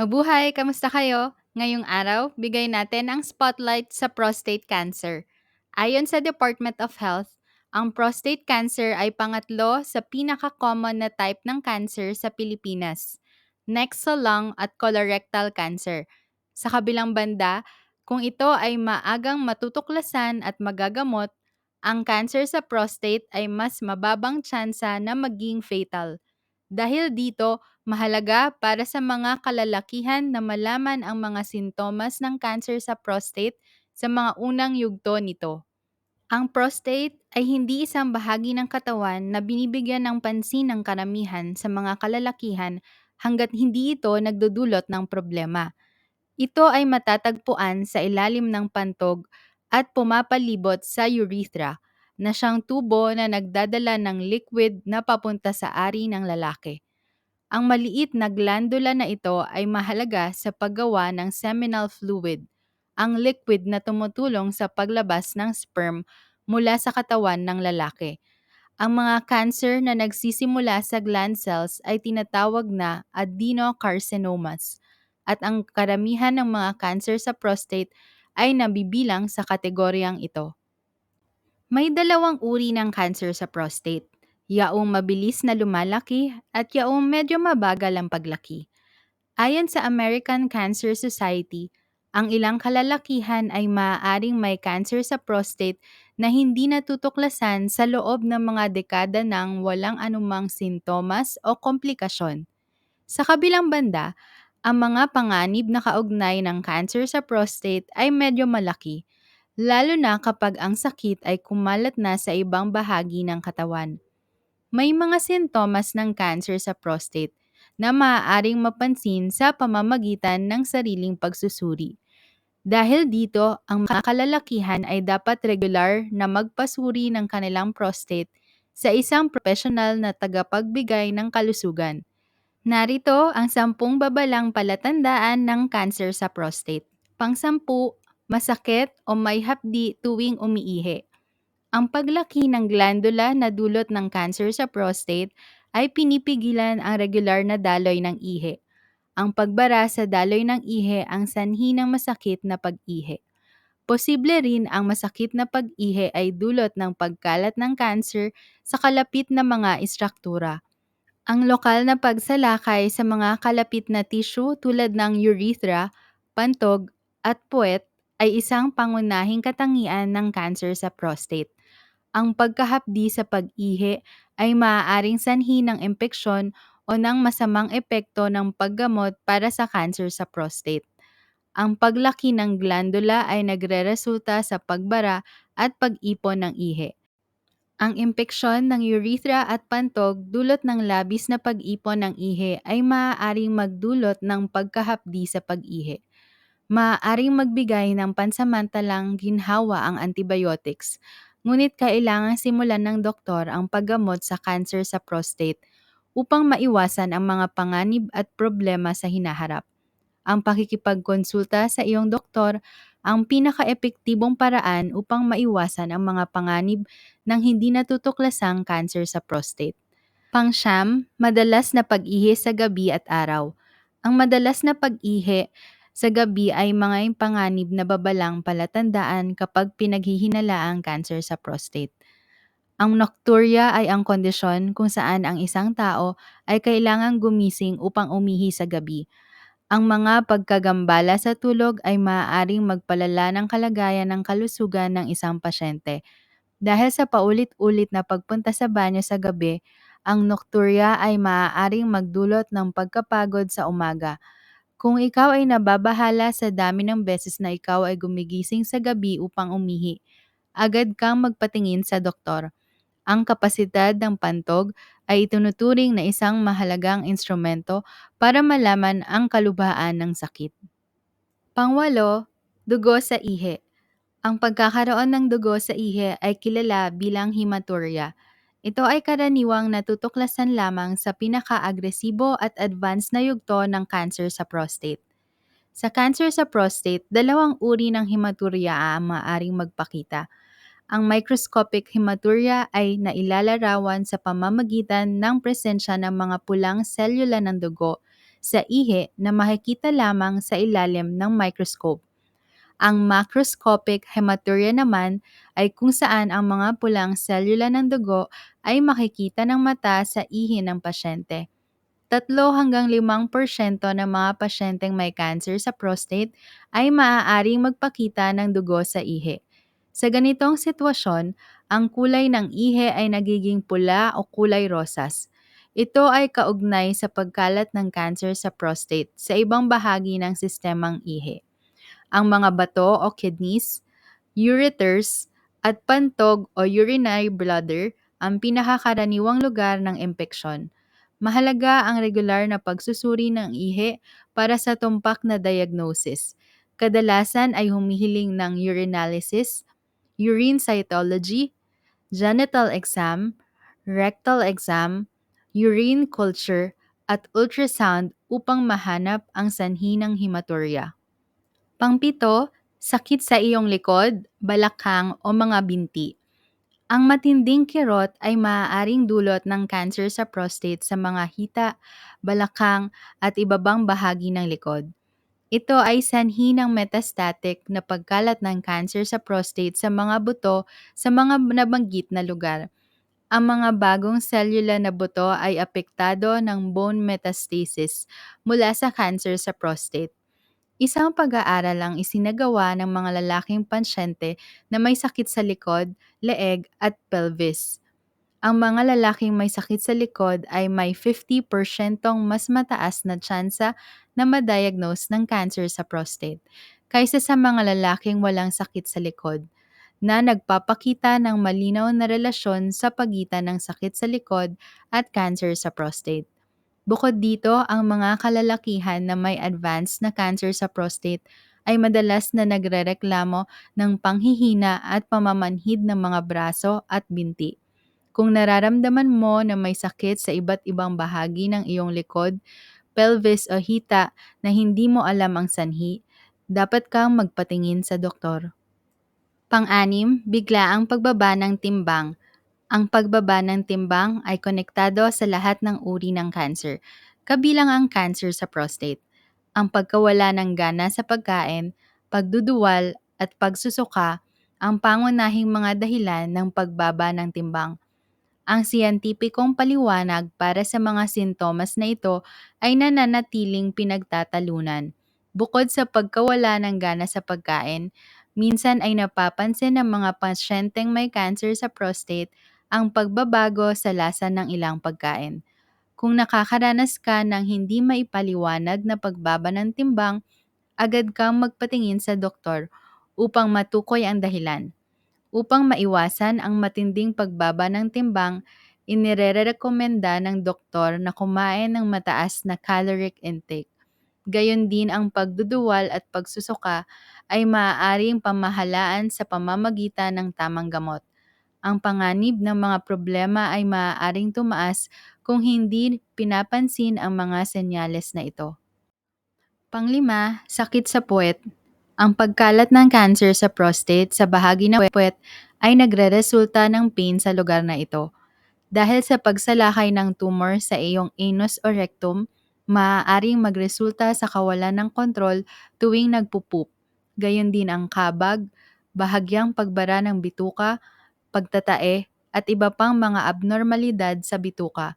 Mabuhay! Kamusta kayo? Ngayong araw, bigay natin ang spotlight sa prostate cancer. Ayon sa Department of Health, ang prostate cancer ay pangatlo sa pinaka-common na type ng cancer sa Pilipinas. Next sa lung at colorectal cancer. Sa kabilang banda, kung ito ay maagang matutuklasan at magagamot, ang cancer sa prostate ay mas mababang tsansa na maging fatal. Dahil dito, mahalaga para sa mga kalalakihan na malaman ang mga sintomas ng cancer sa prostate sa mga unang yugto nito. Ang prostate ay hindi isang bahagi ng katawan na binibigyan ng pansin ng karamihan sa mga kalalakihan hanggat hindi ito nagdudulot ng problema. Ito ay matatagpuan sa ilalim ng pantog at pumapalibot sa urethra na siyang tubo na nagdadala ng liquid na papunta sa ari ng lalaki. Ang maliit na glandula na ito ay mahalaga sa paggawa ng seminal fluid, ang liquid na tumutulong sa paglabas ng sperm mula sa katawan ng lalaki. Ang mga cancer na nagsisimula sa gland cells ay tinatawag na adenocarcinomas at ang karamihan ng mga cancer sa prostate ay nabibilang sa kategoryang ito. May dalawang uri ng cancer sa prostate yaong mabilis na lumalaki at yaong medyo mabagal ang paglaki. Ayon sa American Cancer Society, ang ilang kalalakihan ay maaaring may cancer sa prostate na hindi natutuklasan sa loob ng mga dekada nang walang anumang sintomas o komplikasyon. Sa kabilang banda, ang mga panganib na kaugnay ng cancer sa prostate ay medyo malaki, lalo na kapag ang sakit ay kumalat na sa ibang bahagi ng katawan. May mga sintomas ng cancer sa prostate na maaaring mapansin sa pamamagitan ng sariling pagsusuri. Dahil dito, ang mga kalalakihan ay dapat regular na magpasuri ng kanilang prostate sa isang profesional na tagapagbigay ng kalusugan. Narito ang sampung babalang palatandaan ng cancer sa prostate. Pangsampu, masakit o may hapdi tuwing umiihi. Ang paglaki ng glandula na dulot ng cancer sa prostate ay pinipigilan ang regular na daloy ng ihi. Ang pagbara sa daloy ng ihi ang sanhi ng masakit na pag-ihi. Posible rin ang masakit na pag-ihi ay dulot ng pagkalat ng cancer sa kalapit na mga istruktura. Ang lokal na pagsalakay sa mga kalapit na tissue tulad ng urethra, pantog, at puwet ay isang pangunahing katangian ng cancer sa prostate ang pagkahapdi sa pag-ihi ay maaaring sanhi ng impeksyon o ng masamang epekto ng paggamot para sa cancer sa prostate. Ang paglaki ng glandula ay nagreresulta sa pagbara at pag-ipon ng ihi. Ang impeksyon ng urethra at pantog dulot ng labis na pag-ipon ng ihi ay maaaring magdulot ng pagkahapdi sa pag-ihi. Maaaring magbigay ng pansamantalang ginhawa ang antibiotics ngunit kailangang simulan ng doktor ang paggamot sa cancer sa prostate upang maiwasan ang mga panganib at problema sa hinaharap. Ang pakikipagkonsulta sa iyong doktor ang pinaka-epektibong paraan upang maiwasan ang mga panganib ng hindi natutuklasang cancer sa prostate. Pangsyam, madalas na pag-ihi sa gabi at araw. Ang madalas na pag-ihi sa gabi ay mga panganib na babalang palatandaan kapag pinaghihinala ang cancer sa prostate. Ang nocturia ay ang kondisyon kung saan ang isang tao ay kailangang gumising upang umihi sa gabi. Ang mga pagkagambala sa tulog ay maaaring magpalala ng kalagayan ng kalusugan ng isang pasyente. Dahil sa paulit-ulit na pagpunta sa banyo sa gabi, ang nocturia ay maaaring magdulot ng pagkapagod sa umaga kung ikaw ay nababahala sa dami ng beses na ikaw ay gumigising sa gabi upang umihi, agad kang magpatingin sa doktor. Ang kapasidad ng pantog ay itunuturing na isang mahalagang instrumento para malaman ang kalubhaan ng sakit. Pangwalo, dugo sa ihi. Ang pagkakaroon ng dugo sa ihi ay kilala bilang hematuria ito ay karaniwang natutuklasan lamang sa pinaka-agresibo at advanced na yugto ng cancer sa prostate. Sa cancer sa prostate, dalawang uri ng hematuria ang maaaring magpakita. Ang microscopic hematuria ay nailalarawan sa pamamagitan ng presensya ng mga pulang selula ng dugo sa ihi na makikita lamang sa ilalim ng microscope. Ang macroscopic hematuria naman ay kung saan ang mga pulang selula ng dugo ay makikita ng mata sa ihi ng pasyente. 3 hanggang 5% ng mga pasyenteng may cancer sa prostate ay maaaring magpakita ng dugo sa ihi. Sa ganitong sitwasyon, ang kulay ng ihi ay nagiging pula o kulay rosas. Ito ay kaugnay sa pagkalat ng cancer sa prostate sa ibang bahagi ng sistemang ihi ang mga bato o kidneys, ureters, at pantog o urinary bladder ang pinakakaraniwang lugar ng impeksyon. Mahalaga ang regular na pagsusuri ng ihi para sa tumpak na diagnosis. Kadalasan ay humihiling ng urinalysis, urine cytology, genital exam, rectal exam, urine culture, at ultrasound upang mahanap ang sanhi ng hematuria. Pangpito, sakit sa iyong likod, balakang o mga binti. Ang matinding kirot ay maaaring dulot ng cancer sa prostate sa mga hita, balakang at ibabang bahagi ng likod. Ito ay sanhi ng metastatic na pagkalat ng cancer sa prostate sa mga buto sa mga nabanggit na lugar. Ang mga bagong selula na buto ay apektado ng bone metastasis mula sa cancer sa prostate. Isang pag-aaral ang isinagawa ng mga lalaking pansyente na may sakit sa likod, leeg at pelvis. Ang mga lalaking may sakit sa likod ay may 50% mas mataas na tsansa na ma-diagnose ng cancer sa prostate kaysa sa mga lalaking walang sakit sa likod na nagpapakita ng malinaw na relasyon sa pagitan ng sakit sa likod at cancer sa prostate. Bukod dito, ang mga kalalakihan na may advanced na cancer sa prostate ay madalas na nagrereklamo ng panghihina at pamamanhid ng mga braso at binti. Kung nararamdaman mo na may sakit sa iba't ibang bahagi ng iyong likod, pelvis o hita na hindi mo alam ang sanhi, dapat kang magpatingin sa doktor. Pang-anim, bigla ang pagbaba ng timbang ang pagbaba ng timbang ay konektado sa lahat ng uri ng cancer, kabilang ang cancer sa prostate. Ang pagkawala ng gana sa pagkain, pagduduwal, at pagsusuka ang pangunahing mga dahilan ng pagbaba ng timbang. Ang siyentipikong paliwanag para sa mga sintomas na ito ay nananatiling pinagtatalunan. Bukod sa pagkawala ng gana sa pagkain, minsan ay napapansin ng mga pasyenteng may cancer sa prostate ang pagbabago sa lasa ng ilang pagkain. Kung nakakaranas ka ng hindi maipaliwanag na pagbaba ng timbang, agad kang magpatingin sa doktor upang matukoy ang dahilan. Upang maiwasan ang matinding pagbaba ng timbang, inirerekomenda ng doktor na kumain ng mataas na caloric intake. Gayon din ang pagduduwal at pagsusuka ay maaaring pamahalaan sa pamamagitan ng tamang gamot ang panganib ng mga problema ay maaaring tumaas kung hindi pinapansin ang mga senyales na ito. Panglima, sakit sa puwet. Ang pagkalat ng cancer sa prostate sa bahagi ng puwet ay nagre-resulta ng pain sa lugar na ito. Dahil sa pagsalakay ng tumor sa iyong anus o rectum, maaaring magresulta sa kawalan ng kontrol tuwing nagpupup. Gayon din ang kabag, bahagyang pagbara ng bituka, pagtatae, at iba pang mga abnormalidad sa bituka.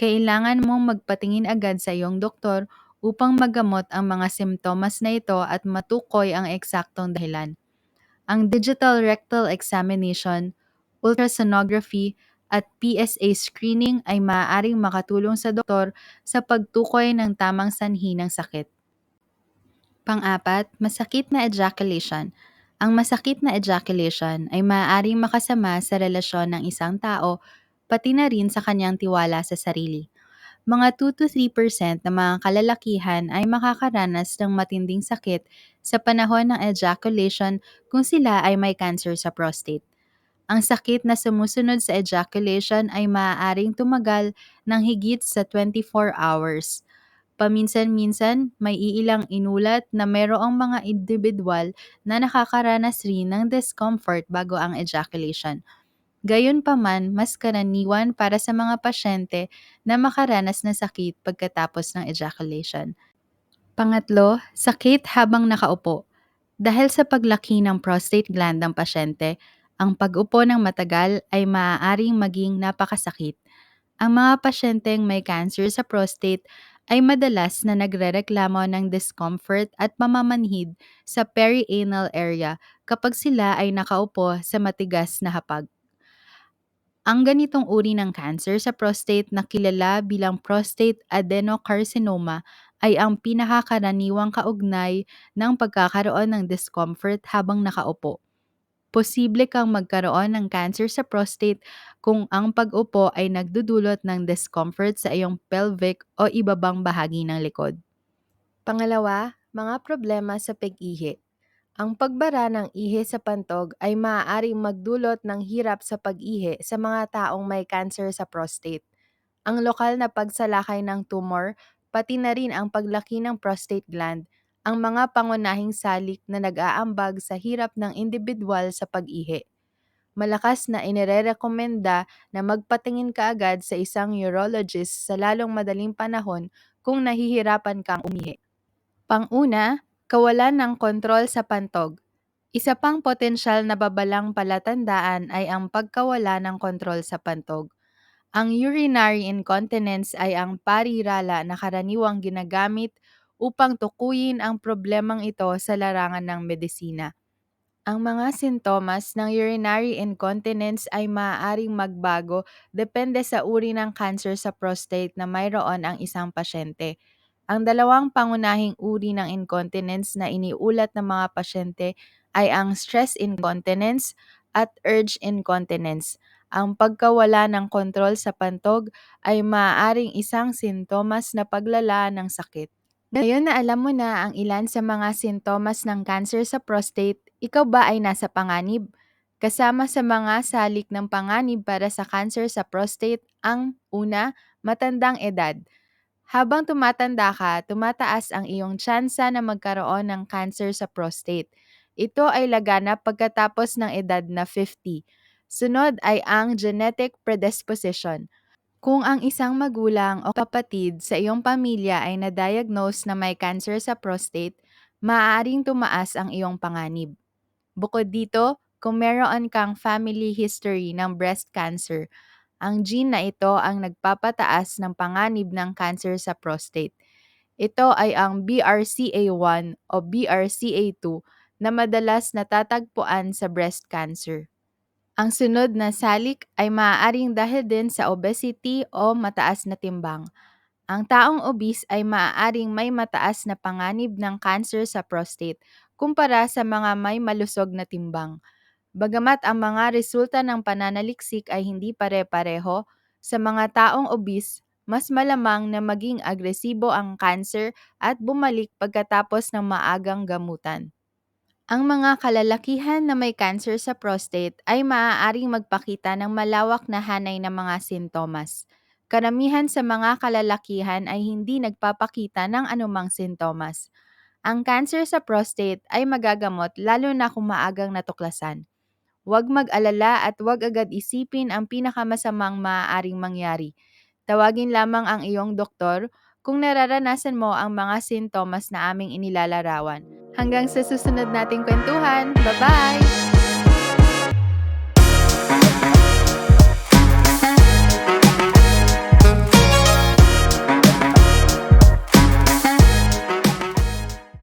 Kailangan mong magpatingin agad sa iyong doktor upang magamot ang mga simptomas na ito at matukoy ang eksaktong dahilan. Ang digital rectal examination, ultrasonography, at PSA screening ay maaaring makatulong sa doktor sa pagtukoy ng tamang sanhi ng sakit. Pang-apat, masakit na ejaculation. Ang masakit na ejaculation ay maaaring makasama sa relasyon ng isang tao pati na rin sa kanyang tiwala sa sarili. Mga 2-3% ng mga kalalakihan ay makakaranas ng matinding sakit sa panahon ng ejaculation kung sila ay may cancer sa prostate. Ang sakit na sumusunod sa ejaculation ay maaaring tumagal ng higit sa 24 hours Paminsan-minsan, may iilang inulat na mayroong mga individual na nakakaranas rin ng discomfort bago ang ejaculation. Gayunpaman, mas karaniwan para sa mga pasyente na makaranas ng sakit pagkatapos ng ejaculation. Pangatlo, sakit habang nakaupo. Dahil sa paglaki ng prostate gland ng pasyente, ang pag-upo ng matagal ay maaaring maging napakasakit. Ang mga pasyenteng may cancer sa prostate ay madalas na nagrereklamo ng discomfort at pamamanhid sa perianal area kapag sila ay nakaupo sa matigas na hapag. Ang ganitong uri ng cancer sa prostate na kilala bilang prostate adenocarcinoma ay ang pinakakaraniwang kaugnay ng pagkakaroon ng discomfort habang nakaupo. Posible kang magkaroon ng cancer sa prostate kung ang pag-upo ay nagdudulot ng discomfort sa iyong pelvic o ibabang bahagi ng likod. Pangalawa, mga problema sa pag-ihi. Ang pagbara ng ihi sa pantog ay maaaring magdulot ng hirap sa pag-ihi sa mga taong may cancer sa prostate. Ang lokal na pagsalakay ng tumor, pati na rin ang paglaki ng prostate gland, ang mga pangunahing salik na nag-aambag sa hirap ng individual sa pag-ihi. Malakas na inirerekomenda na magpatingin ka agad sa isang urologist sa lalong madaling panahon kung nahihirapan kang umihi. Panguna, kawalan ng kontrol sa pantog. Isa pang potensyal na babalang palatandaan ay ang pagkawala ng kontrol sa pantog. Ang urinary incontinence ay ang parirala na karaniwang ginagamit upang tukuyin ang problemang ito sa larangan ng medisina. Ang mga sintomas ng urinary incontinence ay maaaring magbago depende sa uri ng cancer sa prostate na mayroon ang isang pasyente. Ang dalawang pangunahing uri ng incontinence na iniulat ng mga pasyente ay ang stress incontinence at urge incontinence. Ang pagkawala ng kontrol sa pantog ay maaaring isang sintomas na paglala ng sakit. Ngayon na alam mo na ang ilan sa mga sintomas ng cancer sa prostate, ikaw ba ay nasa panganib? Kasama sa mga salik ng panganib para sa cancer sa prostate ang una, matandang edad. Habang tumatanda ka, tumataas ang iyong tsansa na magkaroon ng cancer sa prostate. Ito ay laganap pagkatapos ng edad na 50. Sunod ay ang genetic predisposition. Kung ang isang magulang o kapatid sa iyong pamilya ay na-diagnose na may cancer sa prostate, maaaring tumaas ang iyong panganib. Bukod dito, kung meron kang family history ng breast cancer, ang gene na ito ang nagpapataas ng panganib ng cancer sa prostate. Ito ay ang BRCA1 o BRCA2 na madalas natatagpuan sa breast cancer. Ang sunod na salik ay maaaring dahil din sa obesity o mataas na timbang. Ang taong obese ay maaaring may mataas na panganib ng cancer sa prostate kumpara sa mga may malusog na timbang. Bagamat ang mga resulta ng pananaliksik ay hindi pare-pareho, sa mga taong obese, mas malamang na maging agresibo ang cancer at bumalik pagkatapos ng maagang gamutan. Ang mga kalalakihan na may cancer sa prostate ay maaaring magpakita ng malawak na hanay ng mga sintomas. Karamihan sa mga kalalakihan ay hindi nagpapakita ng anumang sintomas. Ang cancer sa prostate ay magagamot lalo na kung maagang natuklasan. Huwag mag-alala at huwag agad isipin ang pinakamasamang maaaring mangyari. Tawagin lamang ang iyong doktor kung nararanasan mo ang mga sintomas na aming inilalarawan. Hanggang sa susunod nating kwentuhan. Bye-bye!